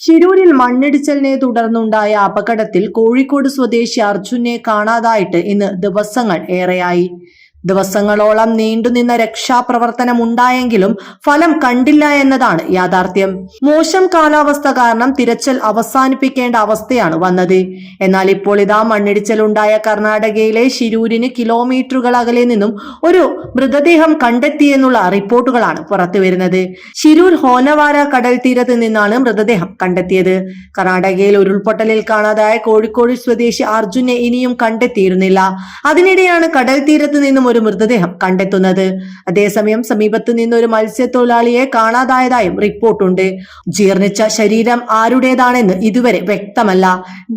ശിരൂരിൽ മണ്ണിടിച്ചലിനെ തുടർന്നുണ്ടായ അപകടത്തിൽ കോഴിക്കോട് സ്വദേശി അർജുനെ കാണാതായിട്ട് ഇന്ന് ദിവസങ്ങൾ ഏറെയായി. ദിവസങ്ങളോളം നീണ്ടുനിന്ന രക്ഷാപ്രവർത്തനം ഉണ്ടായെങ്കിലും ഫലം കണ്ടില്ല എന്നതാണ് യാഥാർത്ഥ്യം. മോശം കാലാവസ്ഥ കാരണം തിരച്ചിൽ അവസാനിപ്പിക്കേണ്ട അവസ്ഥയാണ് വന്നത്. എന്നാൽ ഇപ്പോൾ ഇതാ മണ്ണിടിച്ചിലുണ്ടായ കർണാടകയിലെ ശിരൂരിന് കിലോമീറ്ററുകൾ അകലെ നിന്നും ഒരു മൃതദേഹം കണ്ടെത്തിയെന്നുള്ള റിപ്പോർട്ടുകളാണ് പുറത്തുവരുന്നത് ശിരൂർ ഹോനവാര കടൽ തീരത്ത് നിന്നാണ് മൃതദേഹം കണ്ടെത്തിയത്. കർണാടകയിൽ ഉരുൾപൊട്ടലിൽ കാണാതായ കോഴിക്കോട് സ്വദേശി അർജുനെ ഇനിയും കണ്ടെത്തിയിരുന്നില്ല. അതിനിടെയാണ് കടൽ തീരത്ത് നിന്നും ഒരു മൃതദേഹം കണ്ടെത്തുന്നത്. അതേസമയം സമീപത്ത് നിന്ന് ഒരു മത്സ്യത്തൊഴിലാളിയെ കാണാതായതായും റിപ്പോർട്ടുണ്ട്. ജീർണിച്ച ശരീരം ആരുടേതാണെന്ന് ഇതുവരെ വ്യക്തമല്ല.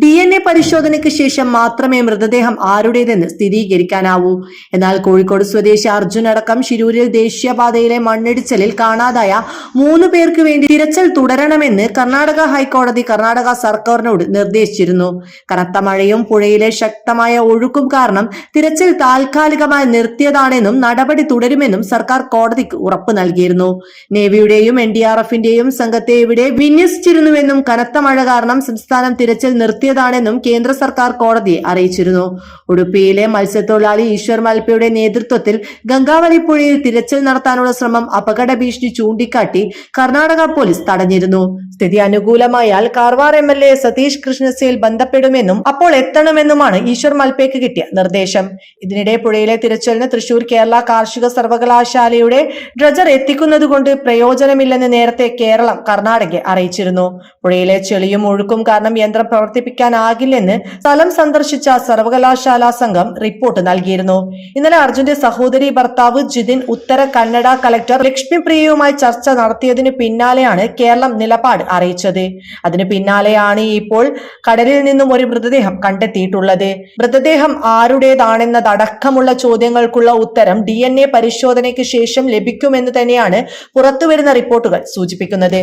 ഡി എൻ എ പരിശോധനയ്ക്ക് ശേഷം മാത്രമേ മൃതദേഹം ആരുടേതെന്ന് സ്ഥിരീകരിക്കാനാവൂ. എന്നാൽ കോഴിക്കോട് സ്വദേശി അർജുൻ അടക്കം ശിരൂരിൽ ദേശീയപാതയിലെ മണ്ണിടിച്ചലിൽ കാണാതായ മൂന്ന് പേർക്ക് വേണ്ടി തിരച്ചിൽ തുടരണമെന്ന് കർണാടക ഹൈക്കോടതി കർണാടക സർക്കാരിനോട് നിർദ്ദേശിച്ചിരുന്നു. കനത്ത മഴയും പുഴയിലെ ശക്തമായ ഒഴുക്കും കാരണം തിരച്ചിൽ താൽക്കാലികമായി നിർത്തിയതാണെന്നും നടപടി തുടരുമെന്നും സർക്കാർ കോടതിക്ക് ഉറപ്പ് നൽകിയിരുന്നു. നേവിയുടെയും എൻ ഡി ആർ എഫിന്റെയും സംഘത്തെ ഇവിടെ വിന്യസിച്ചിരുന്നുവെന്നും കനത്ത മഴ കാരണം സംസ്ഥാനം തിരച്ചിൽ നിർത്തിയതാണെന്നും കേന്ദ്ര സർക്കാർ കോടതിയെ അറിയിച്ചിരുന്നു. ഉടുപ്പിയിലെ മത്സ്യത്തൊഴിലാളി ഈശ്വർ മൽപ്പയുടെ നേതൃത്വത്തിൽ ഗംഗാവലി പുഴയിൽ തിരച്ചിൽ നടത്താനുള്ള ശ്രമം അപകട ഭീഷണി ചൂണ്ടിക്കാട്ടി കർണാടക പോലീസ് തടഞ്ഞിരുന്നു. സ്ഥിതി അനുകൂലമായാൽ Karwar M L A Satish കൃഷ്ണസേൽ ബന്ധപ്പെടുമെന്നും അപ്പോൾ എത്തണമെന്നുമാണ് ഈശ്വർ മൽപേക്ക് കിട്ടിയ നിർദ്ദേശം. ഇതിനിടെ പുഴയിലെ തിരച്ചിലിന് തൃശൂർ കേരള കാർഷിക സർവകലാശാലയുടെ ഡ്രജർ എത്തിക്കുന്നതുകൊണ്ട് പ്രയോജനമില്ലെന്ന് നേരത്തെ കേരളം കർണാടകയെ അറിയിച്ചിരുന്നു. പുഴയിലെ ചെളിയും ഒഴുക്കും കാരണം യന്ത്രം പ്രവർത്തിപ്പിക്കാനാകില്ലെന്ന് സ്ഥലം സന്ദർശിച്ച സർവകലാശാല സംഘം റിപ്പോർട്ട് നൽകിയിരുന്നു. ഇന്നലെ അർജുന്റെ സഹോദരി ഭർത്താവ് ജിതിൻ ഉത്തര കന്നഡ കലക്ടർ ലക്ഷ്മിപ്രിയയുമായി ചർച്ച നടത്തിയതിനു പിന്നാലെയാണ് കേരളം നിലപാട് അറിയിച്ചത്. അതിനു പിന്നാലെയാണ് ഇപ്പോൾ കടലിൽ നിന്നും ഒരു മൃതദേഹം കണ്ടെത്തിയിട്ടുള്ളത്. മൃതദേഹം ആരുടേതാണെന്നതടക്കമുള്ള ചോദ്യങ്ങൾക്കുള്ള ഉത്തരം ഡി എൻ എ പരിശോധനയ്ക്ക് ശേഷം ലഭിക്കുമെന്ന് തന്നെയാണ് പുറത്തുവരുന്ന റിപ്പോർട്ടുകൾ സൂചിപ്പിക്കുന്നത്.